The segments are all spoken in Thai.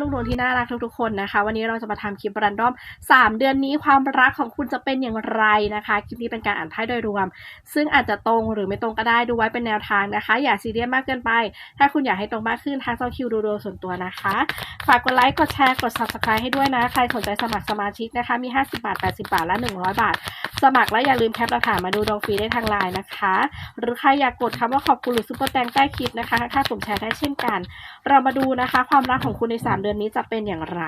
ลูกหนูที่น่ารักทุกๆคนนะคะ วันนี้เราจะมาทำคลิปรันดอม 3 เดือนนี้ความรักของคุณจะเป็นอย่างไรนะคะคลิปนี้เป็นการอ่านไพ่โดยรวม ซึ่งอาจจะตรงหรือไม่ตรงก็ได้ดูไว้เป็นแนวทางนะคะ อย่าซีเรียสมากเกินไป ถ้าคุณอยากให้ตรงมากขึ้นทางเจ้าคิวดูโดยส่วนตัวนะคะฝากกดไลค์กดแชร์กด subscribe ให้ด้วยนะ ใครสนใจสมัครสมาชิกนะคะมี 50 บาท 80 บาทและ 100 บาท สมัครแล้วอย่าลืมแคปหลักฐานมาดูดวงฟรีได้ทางไลน์นะคะ หรือใครอยากกดคำว่าขอบคุณหรือซุปเปอร์แตงใต้คลิปนะคะค่าปุ่มแชร์ได้เช่นกัน เรามาดูนะคะ ความรักของคุณใน 3 เดือนนี้จะเป็นอย่างไร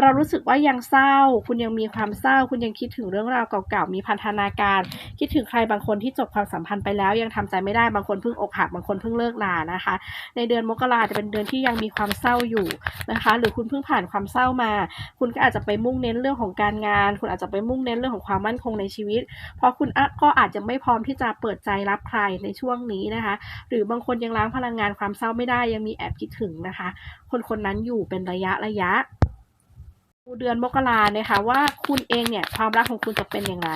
เรารู้สึกว่ายังเศร้า คุณยังมีความเศร้า คุณยังคิดถึงเรื่องราวเก่าๆมีพันธนาการ คิดถึงใครบางคนที่จบความสัมพันธ์ไปแล้ว ยังทำใจไม่ได้บางคนเพิ่งอกหักบางคนเพิ่งเลิกลานะคะ ในเดือนมกราจะเป็นเดือนที่ยังมีความเศร้าอยู่นะคะ หรือคุณเพิ่งผ่านความเศร้ามา คุณก็อาจจะไปมุ่งเน้นเรื่องของการงาน คุณอาจจะไปมุ่งเน้นเรื่องของความมั่นคงในชีวิต เพราะคุณก็อาจจะไม่พร้อมที่จะเปิดใจรับใครในช่วงนี้นะคะ หรือบางคนยังล้างพลังงานความเศร้าไม่ได้ยังมีแอบคิดถึงนะคะ คนคนนั้นอยู่เป็นระยะระยะดูเดือนมกราเนี่ยค่ะว่าคุณเองเนี่ยความรักของคุณจะเป็นอย่างไร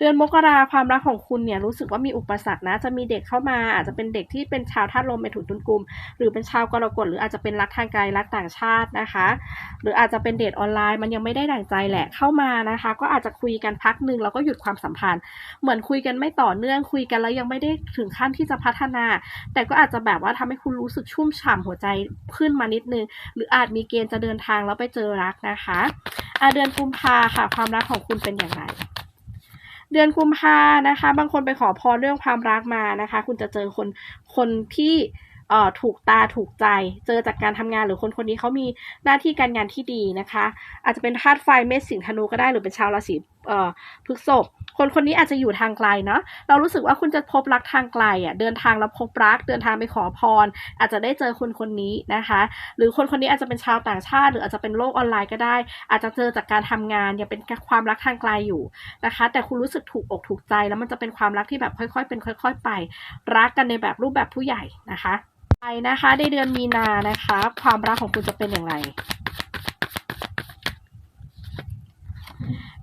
เดือนมกราความรักของคุณเนี่ยรู้สึกว่ามีอุปสรรคนะ จะมีเด็กเข้ามา อาจจะเป็นเด็กที่เป็นชาวธาตุลมเมถุนตุลกุม หรือเป็นชาวกรกฎหรืออาจจะเป็นรักทางไกลรักต่างชาตินะคะ หรืออาจจะเป็นเดทออนไลน์มันยังไม่ได้ดั่งใจแหละเข้ามานะคะ ก็อาจจะคุยกันพักหนึ่งแล้วก็หยุดความสัมพันธ์ เหมือนคุยกันไม่ต่อเนื่องคุยกันแล้วยังไม่ได้ถึงขั้นที่จะพัฒนา แต่ก็อาจจะแบบว่าทำให้คุณรู้สึกชุ่มฉ่ำหัวใจขึ้นมานิดนึง หรืออาจมีเกณฑ์จะเดินทางแล้วไปเจอรักนะคะอะเดือนกุมภาค่ะ ความรักของคุณเป็นอย่างไร เดือนกุมภานะคะ บางคนไปขอพรเรื่องความรักมานะคะ คุณจะเจอคนคนที่ เอ่อถูกตาถูกใจ เจอจากการทำงานหรือคนคนนี้เขามีหน้าที่การงานที่ดีนะคะ อาจจะเป็นธาตุไฟเมษสิงห์ธนูก็ได้หรือเป็นชาวราศีเอ่อพฤษภคนคนนี้อาจจะอยู่ทางไกลเนาะเรารู้สึกว่าคุณจะพบรักทางไกลอะเดินทางแล้วพบรัก เดินทางไปขอพร อาจจะได้เจอคนคนนี้นะคะ หรือคนคนนี้อาจจะเป็นชาวต่างชาติ หรืออาจจะเป็นโลกออนไลน์ก็ได้ อาจจะเจอจากการทำงานยังเป็นความรักทางไกลอยู่นะคะ แต่คุณรู้สึกถูกอกถูกใจแล้วมันจะเป็นความรักที่แบบค่อยๆ เป็นค่อย ๆ ไป รักกันในแบบรูปแบบผู้ใหญ่นะคะ ไปนะคะ ในเดือนมีนานะคะ ความรักของคุณจะเป็นอย่างไร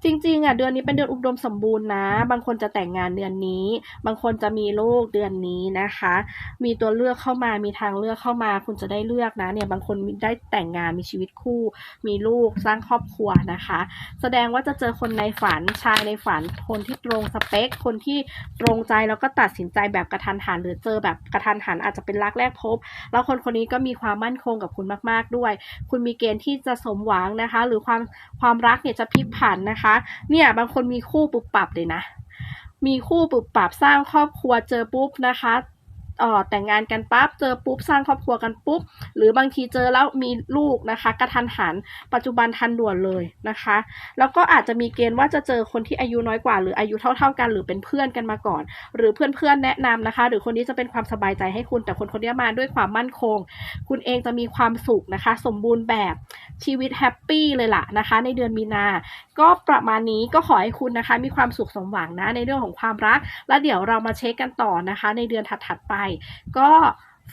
จริงๆอะเดือนนี้เป็นเดือนอุดมสมบูรณ์นะ บางคนจะแต่งงานเดือนนี้ บางคนจะมีลูกเดือนนี้นะคะ มีตัวเลือกเข้ามามีทางเลือกเข้ามา คุณจะได้เลือกนะเนี่ยบางคนได้แต่งงานมีชีวิตคู่ มีลูกสร้างครอบครัวนะคะ แสดงว่าจะเจอคนในฝันชายในฝัน คนที่ตรงสเปค คนที่ตรงใจแล้วก็ตัดสินใจแบบกระทันหันหรือเจอแบบกระทันหันอาจจะเป็นรักแรกพบ แล้วคนคนนี้ก็มีความมั่นคงกับคุณมาก ๆด้วย คุณมีเกณฑ์ที่จะสมหวังนะคะ หรือความความรักเนี่ยจะพลิกผันนะคะเนี่ยบางคนมีคู่ปุบปับเลยนะ มีคู่ปุบปับสร้างครอบครัวเจอปุ๊บนะคะออแต่งงานกันปั๊บเจอปุ๊บสร้างครอบครัวกันปุ๊บ หรือบางทีเจอแล้วมีลูกนะคะ กระทันหัน ปัจจุบันทันด่วนเลยนะคะ แล้วก็อาจจะมีเกณฑ์ว่าจะเจอคนที่อายุน้อยกว่า หรืออายุเท่า ๆกัน หรือเป็นเพื่อนกันมาก่อน หรือเพื่อนๆแนะนำนะคะ หรือคนนี้จะเป็นความสบายใจให้คุณแต่คนคนนี้มาด้วยความมั่นคง คุณเองจะมีความสุขนะคะ สมบูรณ์แบบชีวิตแฮปปี้เลยล่ะนะคะ ในเดือนมีนา ก็ประมาณนี้ก็ขอให้คุณนะคะ มีความสุขสมหวังนะในเรื่องของความรัก แล้วเดี๋ยวเรามาเช็คกันต่อนะคะ ในเดือนถัดๆไป ก็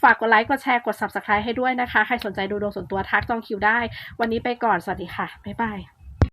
ฝากกดไลค์ กดแชร์ กด subscribe ให้ด้วยนะคะ ใครสนใจดูดวงส่วนตัวทักจองคิวได้ วันนี้ไปก่อน สวัสดีค่ะ บ๊ายบาย